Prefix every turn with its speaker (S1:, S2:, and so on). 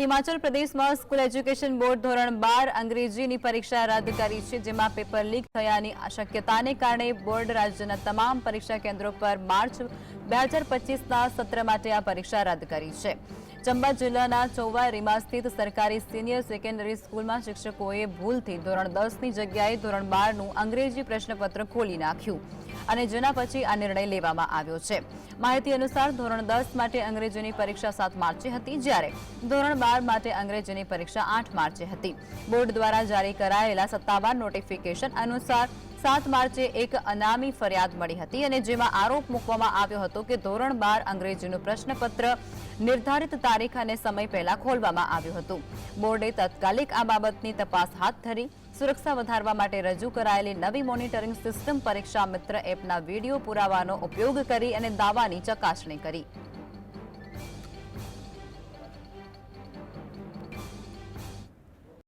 S1: હિમાચલ પ્રદેશમાં school education board ધોરણ બાર અંગ્રેજીની પરીક્ષા રદ કરી છે, જેમાં પેપર લીક થયાની શક્યતાને કારણે બોર્ડ રાજ્યના તમામ પરીક્ષા કેન્દ્રો પર માર્ચ બે હજાર પચીસના સત્ર માટે આ પરીક્ષા રદ કરી છે. ચંબા જિલ્લાના ચોવારીમાં સ્થિત સરકારી સિનિયર સેકન્ડરી સ્કૂલમાં શિક્ષકોએ ભૂલથી ધોરણ દસની જગ્યાએ ધોરણ બારનું અંગ્રેજી પ્રશ્નપત્ર ખોલી નાખ્યું અને જેના પછી આ નિર્ણય લેવામાં આવ્યો છે. માહિતી અનુસાર ધોરણ દસ માટે અંગ્રેજીની પરીક્ષા સાત માર્ચે હતી, જ્યારે ધોરણ બાર માટે અંગ્રેજીની પરીક્ષા આઠ માર્ચે હતી. બોર્ડ દ્વારા જારી કરાયેલા સત્તાવાર નોટિફિકેશન અનુસાર સાત માર્ચે એક અનામી ફરિયાદ મળી હતી અને જેમાં આરોપ મૂકવામાં આવ્યો હતો કે ધોરણ બાર અંગ્રેજીનું પ્રશ્નપત્ર નિર્ધારિત તારીખ અને સમય પહેલા ખોલવામાં આવ્યું હતું. બોર્ડે તાત્કાલિક આ બાબતની તપાસ હાથ ધરી, સુરક્ષા વધારવા માટે રજૂ કરાયેલી નવી મોનિટરિંગ સિસ્ટમ પરીક્ષા મિત્ર એપના વીડિયો પુરાવાનો ઉપયોગ કરી અને દાવાની ચકાસણી કરી.